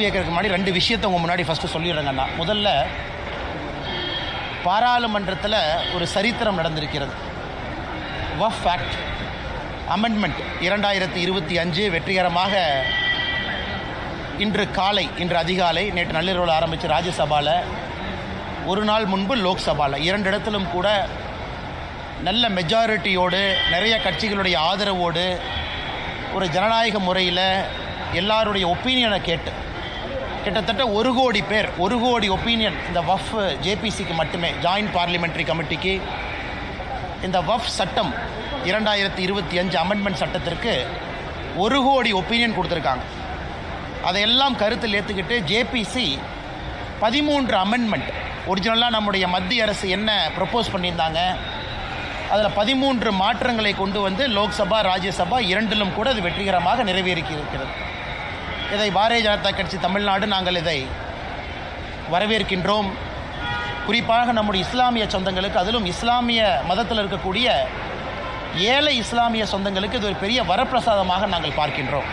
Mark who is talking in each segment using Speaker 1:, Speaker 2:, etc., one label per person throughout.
Speaker 1: கேள்வி கேட்கறதுக்கு முன்னாடி ரெண்டு விஷயத்தை உங்கள் முன்னாடி ஃபஸ்ட்டு சொல்லிடுறேங்கண்ணா முதல்ல பாராளுமன்றத்தில் ஒரு சரித்திரம் நடந்திருக்கிறது. வஃப் ஆக்ட் அமெண்ட்மெண்ட் இரண்டாயிரத்தி இருபத்தி அஞ்சு வெற்றிகரமாக இன்று காலை இன்று அதிகாலை நேற்று நள்ளிரவில் ஆரம்பித்து ராஜ்யசபாவில் ஒரு நாள் முன்பு லோக்சபாவில் இரண்டு இடத்திலும் கூட நல்ல மெஜாரிட்டியோடு நிறைய கட்சிகளுடைய ஆதரவோடு ஒரு ஜனநாயக முறையில் எல்லாருடைய ஒப்பீனியனை கேட்டு கிட்டத்தட்ட ஒரு கோடி பேர் ஒரு கோடி ஒப்பீனியன் இந்த வஃப் ஜேபிசிக்கு மட்டுமே ஜாயின்ட் பார்லிமெண்ட்ரி கமிட்டிக்கு இந்த வஃப் சட்டம் இரண்டாயிரத்தி இருபத்தி அஞ்சு அமெண்ட்மெண்ட் சட்டத்திற்கு ஒரு கோடி ஒப்பீனியன் கொடுத்துருக்காங்க. அதையெல்லாம் கருத்தில் ஏற்றுக்கிட்டு ஜேபிசி பதிமூன்று அமெண்ட்மெண்ட் ஒரிஜினலாக நம்முடைய மத்திய அரசு என்ன ப்ரப்போஸ் பண்ணியிருந்தாங்க? அதில் பதிமூன்று மாற்றங்களை கொண்டு வந்து லோக்சபா ராஜ்யசபா இரண்டிலும் கூட அது வெற்றிகரமாக நிறைவேறி இருக்கிறது இதை பாரதிய ஜனதா கட்சி தமிழ்நாடு நாங்கள் இதை வரவேற்கின்றோம். குறிப்பாக நம்முடைய இஸ்லாமிய சொந்தங்களுக்கு அதிலும் இஸ்லாமிய மதத்தில் இருக்கக்கூடிய ஏழை இஸ்லாமிய சொந்தங்களுக்கு இது ஒரு பெரிய வரப்பிரசாதமாக நாங்கள் பார்க்கின்றோம்.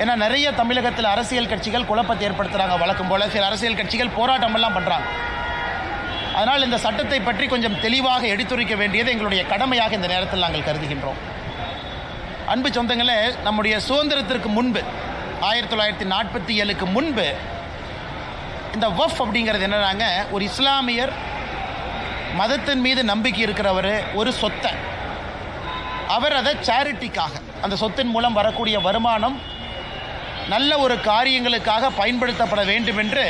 Speaker 1: ஏன்னா நிறைய தமிழகத்தில் அரசியல் கட்சிகள் குழப்பத்தை ஏற்படுத்துகிறாங்க வழக்கம் போல. சில அரசியல் கட்சிகள் போராட்டமெல்லாம் பண்ணுறாங்க அதனால் இந்த சட்டத்தை பற்றி கொஞ்சம் தெளிவாக எடுத்துரைக்க வேண்டியது எங்களுடைய கடமையாக இந்த நேரத்தில் நாங்கள் கருதுகின்றோம். அன்பு சொந்தங்களே நம்முடைய சுதந்திரத்திற்கு முன்பு ஆயிரத்தி தொள்ளாயிரத்தி நாற்பத்தி ஏழுக்கு முன்பு இந்த வஃப் அப்படிங்கிறது என்னன்னாங்க ஒரு இஸ்லாமியர் மதத்தின் மீது நம்பிக்கை இருக்கிறவர் ஒரு சொத்தை. அவர் அதை சேரிட்டிக்காக அந்த சொத்தின் மூலம் வரக்கூடிய வருமானம் நல்ல ஒரு காரியங்களுக்காக பயன்படுத்தப்பட வேண்டும் என்று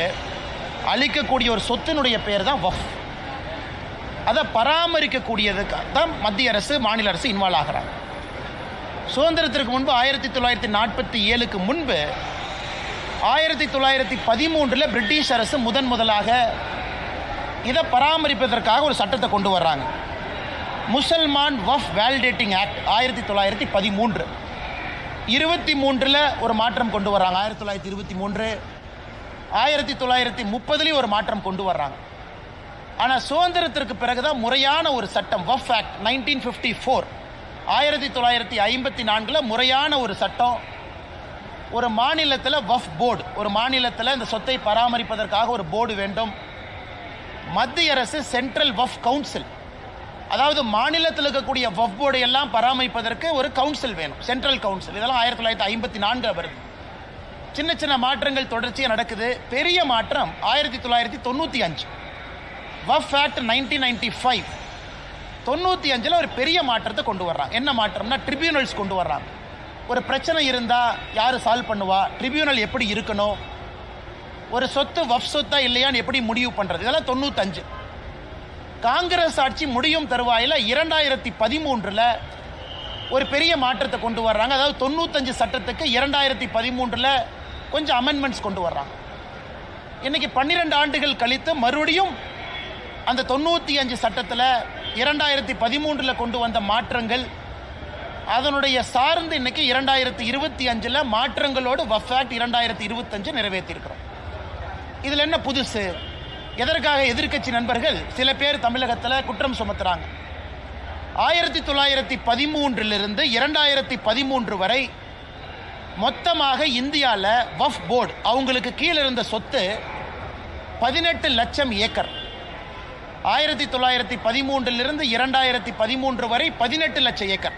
Speaker 1: அளிக்கக்கூடிய ஒரு சொத்தினுடைய பேர் தான் வஃப். அதை பராமரிக்கக்கூடியதுக்காக தான் மத்திய அரசு மாநில அரசு இன்வால்வ் ஆகிறாங்க. சுதந்திரத்திற்கு முன்பு ஆயிரத்தி தொள்ளாயிரத்தி நாற்பத்தி ஏழுக்கு முன்பு ஆயிரத்தி தொள்ளாயிரத்தி பதிமூன்றில் பிரிட்டிஷ் அரசு முதன் முதலாக இதை பராமரிப்பதற்காக ஒரு சட்டத்தை கொண்டு வர்றாங்க. முசல்மான் வஃப் வேலிடேட்டிங் ஆக்ட் ஆயிரத்தி தொள்ளாயிரத்தி பதிமூன்று. இருபத்தி மூன்றில் ஒரு மாற்றம் கொண்டு வர்றாங்க. ஆயிரத்தி தொள்ளாயிரத்தி இருபத்தி மூன்று ஆயிரத்தி தொள்ளாயிரத்தி முப்பதுலேயும் ஒரு மாற்றம் கொண்டு வர்றாங்க. ஆனால் சுதந்திரத்திற்கு பிறகுதான் முறையான ஒரு சட்டம் Waqf act nineteen fifty four. ஆயிரத்தி தொள்ளாயிரத்தி ஐம்பத்தி நான்கில் முறையான ஒரு சட்டம். ஒரு மாநிலத்தில் வஃப் போர்டு. ஒரு மாநிலத்தில் இந்த சொத்தை பராமரிப்பதற்காக ஒரு போர்டு வேண்டும். மத்திய அரசு சென்ட்ரல் வஃப் கவுன்சில். அதாவது மாநிலத்தில் இருக்கக்கூடிய வஃப் போர்டு எல்லாம் பராமரிப்பதற்கு ஒரு கவுன்சில் வேணும். Central council. இதெல்லாம் ஆயிரத்தி தொள்ளாயிரத்தி ஐம்பத்தி நான்கில் வருது. சின்ன சின்ன மாற்றங்கள் தொடர்ச்சியாக நடக்குது. பெரிய மாற்றம் ஆயிரத்தி தொள்ளாயிரத்தி தொண்ணூற்றி அஞ்சு. Waqf act nineteen ninety five. தொண்ணூற்றி அஞ்சில் ஒரு பெரிய மாற்றத்தை கொண்டு வர்றாங்க என்ன மாற்றம்னா ட்ரிபியூனல்ஸ் கொண்டு வர்றாங்க ஒரு பிரச்சனை இருந்தால் யார் சால்வ் பண்ணுவா? ட்ரிபியூனல் எப்படி இருக்கணும்? ஒரு சொத்து வஃப் சொத்தா இல்லையான்னு எப்படி முடிவு பண்ணுறது இதெல்லாம் தொண்ணூத்தஞ்சு. காங்கிரஸ் ஆட்சி முடியும் தருவாயில் இரண்டாயிரத்தி பதிமூன்றில் ஒரு பெரிய மாற்றத்தை கொண்டு வர்றாங்க. அதாவது தொண்ணூத்தஞ்சு சட்டத்துக்கு இரண்டாயிரத்தி பதிமூன்றில் கொஞ்சம் அமெண்ட்மெண்ட்ஸ் கொண்டு வர்றாங்க. இன்னைக்கு பன்னிரெண்டு ஆண்டுகள் கழித்து மறுபடியும் அந்த தொண்ணூற்றி அஞ்சு சட்டத்தில் இரண்டாயிரத்தி பதிமூன்றில் கொண்டு வந்த மாற்றங்கள் அதனுடைய சார்ந்து இன்னைக்கு இரண்டாயிரத்தி இருபத்தி அஞ்சில் மாற்றங்களோடு வஃப் இரண்டாயிரத்தி இருபத்தஞ்சு நிறைவேற்றியிருக்கிறோம். இதில் என்ன புதுசு? எதற்காக எதிர்க்கட்சி நண்பர்கள் சில பேர் தமிழகத்தில் குற்றம் சுமத்துறாங்க. ஆயிரத்தி தொள்ளாயிரத்தி பதிமூன்றிலிருந்து இரண்டாயிரத்தி பதிமூன்று வரை மொத்தமாக இந்தியாவில் வஃப் போர்டு அவங்களுக்கு கீழே இருந்த சொத்து பதினெட்டு லட்சம் ஏக்கர். ஆயிரத்தி தொள்ளாயிரத்தி பதிமூன்றிலிருந்து இரண்டாயிரத்தி பதிமூன்று வரை பதினெட்டு லட்சம் ஏக்கர்.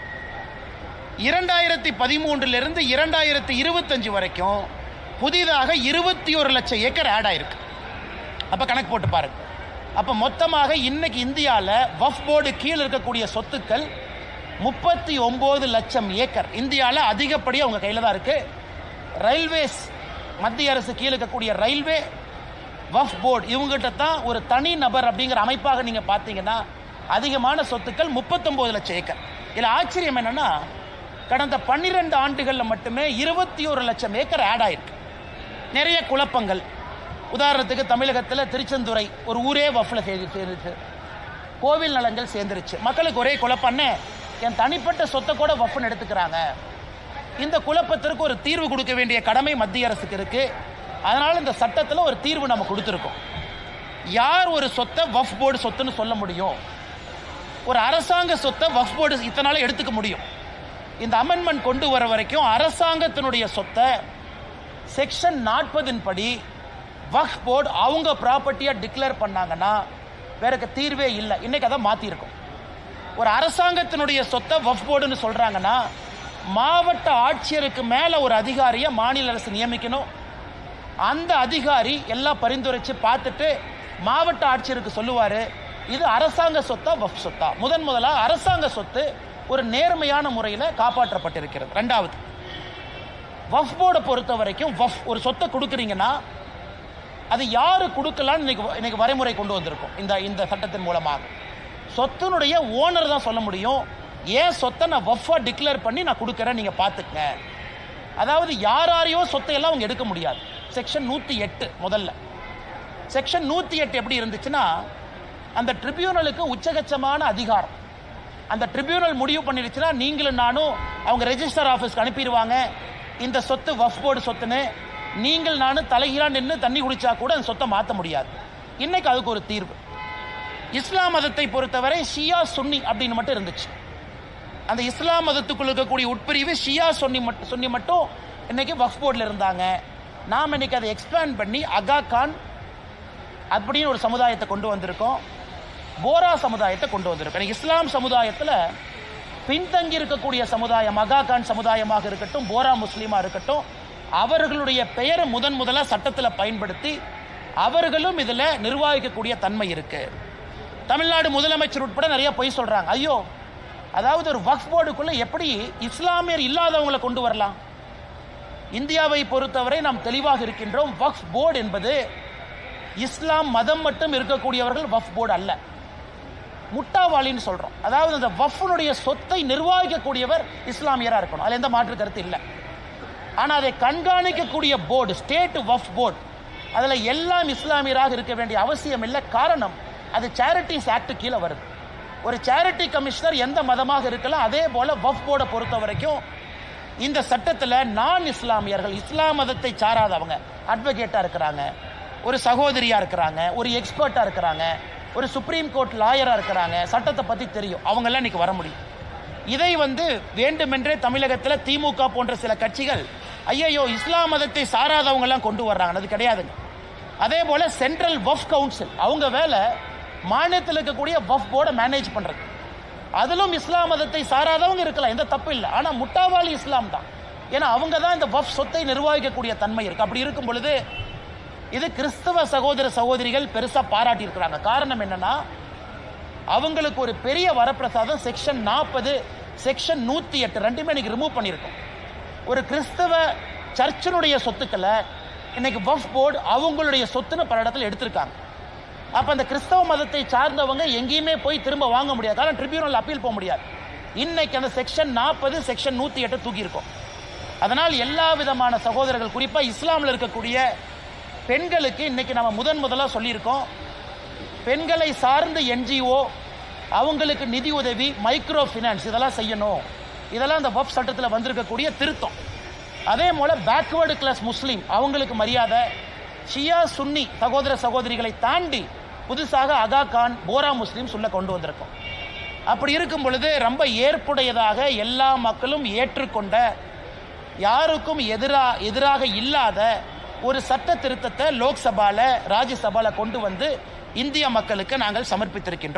Speaker 1: இரண்டாயிரத்தி பதிமூன்றிலிருந்து இரண்டாயிரத்தி இருபத்தஞ்சு வரைக்கும் புதிதாக இருபத்தி ஒரு லட்சம் ஏக்கர் ஆட் ஆயிருக்கு. அப்போ கணக்கு போட்டு பாருங்க. அப்போ மொத்தமாக இன்னைக்கு இந்தியாவில் வஃப் போர்டு கீழே இருக்கக்கூடிய சொத்துக்கள் முப்பத்தி ஒம்பது லட்சம் ஏக்கர். இந்தியாவில் அதிகப்படியாக அவங்க கையில் தான் இருக்குது ரயில்வேஸ் மத்திய அரசு கீழே இருக்கக்கூடிய ரயில்வே வஃப் போர்டு. இவங்ககிட்ட தான் ஒரு தனி நபர் அப்படிங்கிற அமைப்பாக நீங்கள் பார்த்தீங்கன்னா அதிகமான சொத்துக்கள் முப்பத்தொம்போது லட்சம் ஏக்கர். இதில் ஆச்சரியம் என்னென்னா கடந்த பன்னிரெண்டு ஆண்டுகளில் மட்டுமே இருபத்தி ஒரு லட்சம் ஏக்கர் ஆட் ஆயிருக்கு. நிறைய குழப்பங்கள். உதாரணத்துக்கு தமிழகத்தில் திருச்செந்துறை ஒரு ஊரே வஃப்பில் சேர்ந்து சேர்ந்துச்சு கோவில் நலங்கள் சேர்ந்துருச்சு. மக்களுக்கு ஒரே குழப்பம்னே என் தனிப்பட்ட சொத்தை கூட வஃப்னு எடுத்துக்கிறாங்க. இந்த குழப்பத்திற்கு ஒரு தீர்வு கொடுக்க வேண்டிய கடமை மத்திய அரசுக்கு இருக்குது அதனால் இந்த சட்டத்தில் ஒரு தீர்வு நம்ம கொடுத்துருக்கோம். யார் ஒரு சொத்தை வஃப் போர்டு சொத்துன்னு சொல்ல முடியும்? ஒரு அரசாங்க சொத்தை வஃப் போர்டு இத்தனால எடுத்துக்க முடியும். இந்த அமெண்ட்மெண்ட் கொண்டு வர வரைக்கும் அரசாங்கத்தினுடைய சொத்தை செக்ஷன் நாற்பதின் படி வஃப் போர்டு அவங்க ப்ராப்பர்ட்டியாக டிக்ளேர் பண்ணாங்கன்னா வேறக்கு தீர்வே இல்லை. இன்றைக்கி அதை மாற்றிருக்கோம் ஒரு அரசாங்கத்தினுடைய சொத்தை வஃப் போர்டுன்னு சொல்கிறாங்கன்னா மாவட்ட ஆட்சியருக்கு மேலே ஒரு அதிகாரியை மாநில அரசு நியமிக்கணும். அந்த அதிகாரி எல்லாம் பரிந்துரைச்சு பார்த்துட்டு மாவட்ட ஆட்சியருக்கு சொல்லுவார் இது அரசாங்க சொத்தா வஃப் சொத்தா? முதன் முதலாக அரசாங்க சொத்து ஒரு நேர்மையான முறையில் காப்பாற்றப்பட்டிருக்கிறது. ரெண்டாவது வஃப் போர்டை பொறுத்த வரைக்கும் வஃப் ஒரு சொத்தை கொடுக்குறீங்கன்னா அது யார் கொடுக்கலான்னு இன்னைக்கு இன்னைக்கு வரைமுறை கொண்டு வந்திருக்கும். இந்த இந்த சட்டத்தின் மூலமாக. சொத்தினுடைய ஓனர் தான் சொல்ல முடியும் ஏன் சொத்தை நான் வஃபா டிக்ளேர் பண்ணி நான் கொடுக்குறேன் நீங்கள் பார்த்துக்கங்க. அதாவது யாராரையோ சொத்தையெல்லாம் அவங்க எடுக்க முடியாது. செக்ஷன் நூற்றி எட்டு முதல்ல. செக்ஷன் நூற்றி எட்டு எப்படி இருந்துச்சுன்னா அந்த ட்ரிபியூனலுக்கு உச்சகச்சமான அதிகாரம். அந்த ட்ரிபியூனல் முடிவு பண்ணிடுச்சுன்னா நீங்களும் நானும் அவங்க ரெஜிஸ்டர் ஆஃபீஸ்க்கு அனுப்பிடுவாங்க. இந்த சொத்து வஃப் போர்டு சொத்துன்னு நீங்கள் நானும் தலைகீழாக நின்று தண்ணி குடித்தா கூட அந்த சொத்தை மாற்ற முடியாது. இன்றைக்கு அதுக்கு ஒரு தீர்வு. இஸ்லாம் மதத்தை பொறுத்தவரை ஷியா சுன்னி அப்படின்னு மட்டும் இருந்துச்சு. அந்த இஸ்லாம் மதத்துக்குள்ள இருக்கக்கூடிய உட்பிரிவு ஷியா சொன்னி மட்டும் சொன்னி மட்டும் இன்றைக்கி வஃப் போர்டில் இருந்தாங்க. நாம் இன்றைக்கி அதை எக்ஸ்பேண்ட் பண்ணி அகா கான் அப்படின்னு ஒரு சமுதாயத்தை கொண்டு வந்திருக்கோம். போரா சமுதாயத்தை கொண்டு வந்திருக்கோம். இஸ்லாம் சமுதாயத்தில் பின்தங்கி இருக்கக்கூடிய சமுதாயம் அகா கான் சமுதாயமாக இருக்கட்டும் போரா முஸ்லீமாக இருக்கட்டும் அவர்களுடைய பெயரை முதன் முதலாக சட்டத்தில் பயன்படுத்தி அவர்களும் இதில் நிர்வாகிக்கக்கூடிய தன்மை இருக்குது தமிழ்நாடு முதலமைச்சர் உட்பட நிறைய பொய் சொல்கிறாங்க ஐயோ அதாவது ஒரு வக்ஃப் போர்டுக்குள்ளே எப்படி இஸ்லாமியர் இல்லாதவங்களை கொண்டு வரலாம்? இந்தியாவை பொறுத்தவரை நாம் தெளிவாக இருக்கின்றோம் வக்ஃப் போர்டு என்பது இஸ்லாம் மதம் மட்டும் இருக்கக்கூடியவர்கள் வஃப் போர்டு அல்ல. முட்டாவாளின்னு சொல்கிறோம் அதாவது அந்த வஃப்னுடைய சொத்தை நிர்வகிக்கக்கூடியவர் இஸ்லாமியராக இருக்கணும். அதில் எந்த மாற்று கருத்து இல்லை. ஆனால் அதை கண்காணிக்கக்கூடிய போர்டு ஸ்டேட் வஃப் போர்டு அதில் எல்லாம் இஸ்லாமியராக இருக்க வேண்டிய அவசியம் இல்லை. காரணம் அது சேரிட்டிஸ் ஆக்ட் கீழே வருது. ஒரு சேரிட்டி கமிஷனர் எந்த மதமாக இருக்கலாம் அதே போல் வஃப் போர்டை பொறுத்த வரைக்கும் இந்த சட்டத்தில் நான் இஸ்லாமியர்கள் இஸ்லாம் மதத்தை சாராதவங்க. அட்வொகேட்டாக இருக்கிறாங்க. ஒரு சகோதரியாக இருக்கிறாங்க. ஒரு எக்ஸ்பர்ட்டாக இருக்கிறாங்க. ஒரு சுப்ரீம் கோர்ட் லாயராக இருக்கிறாங்க. சட்டத்தை பற்றி தெரியும். அவங்கெல்லாம் இன்னைக்கு வர முடியும். இதை வந்து வேண்டுமென்றே தமிழகத்தில் திமுக போன்ற சில கட்சிகள் ஐயையோ இஸ்லாம் மதத்தை சாராதவங்கெல்லாம் கொண்டு வர்றாங்க. அது கிடையாதுங்க. அதே போல் சென்ட்ரல் வஃப் கவுன்சில் அவங்க வேலை மாநிலத்தில் இருக்கக்கூடிய வஃப் போர்டை மேனேஜ் பண்ணுறது அதிலும் இஸ்லாம் மதத்தை சாராதவங்க இருக்கலாம் எந்த தப்பு இல்லை. ஆனால் முட்டாவாளி இஸ்லாம் தான். ஏன்னா அவங்க தான் இந்த வஃப் சொத்தை நிர்வகிக்கக்கூடிய தன்மை இருக்குது அப்படி இருக்கும் பொழுது இது கிறிஸ்தவ சகோதர சகோதரிகள் பெருசாக பாராட்டியிருக்கிறாங்க. காரணம் என்னென்னா அவங்களுக்கு ஒரு பெரிய வரப்பிரசாதம் செக்ஷன் நாற்பது செக்ஷன் நூற்றி எட்டு ரெண்டுமே இன்னைக்கு ரிமூவ் பண்ணியிருக்கோம். ஒரு கிறிஸ்தவ சர்ச்சினுடைய சொத்துக்களை இன்னைக்கு வஃப் போர்டு அவங்களுடைய சொத்துன்னு பல இடத்துல எடுத்திருக்காங்க. அப்போ அந்த கிறிஸ்தவ மதத்தை சார்ந்தவங்க எங்கேயுமே போய் திரும்ப வாங்க முடியாது. காரணம் ட்ரிபியூனல் அப்பீல் போக முடியாது. இன்னைக்கு அந்த செக்ஷன் நாற்பது செக்ஷன் நூற்றி எட்டு தூக்கியிருக்கோம். அதனால் எல்லா விதமான சகோதரர்கள் குறிப்பாக இஸ்லாமில் இருக்கக்கூடிய பெண்களுக்கு இன்றைக்கி நம்ம முதன் முதலாக சொல்லியிருக்கோம். பெண்களை சார்ந்த என்ஜிஓ அவங்களுக்கு நிதி உதவி மைக்ரோ ஃபினான்ஸ் இதெல்லாம் செய்யணும். இதெல்லாம் அந்த வப் சட்டத்தில் வந்திருக்கக்கூடிய திருத்தம். அதே போல பேக்வேர்டு கிளாஸ் முஸ்லீம் அவங்களுக்கு மரியாதை. ஷியா சுன்னி சகோதர சகோதரிகளை தாண்டி புதுசாக அகா கான் போரா முஸ்லீம்ஸ் உள்ள கொண்டு வந்திருக்கோம். அப்படி இருக்கும் பொழுது ரொம்ப ஏற்புடையதாக எல்லா மக்களும் ஏற்றுக்கொண்ட யாருக்கும் எதிரா எதிராக இல்லாத ஒரு சட்ட திருத்தத்தை லோக்சபால ராஜ்யசபால கொண்டு வந்து இந்திய மக்களுக்கு நாங்கள் சமர்ப்பித்திருக்கின்றோம்.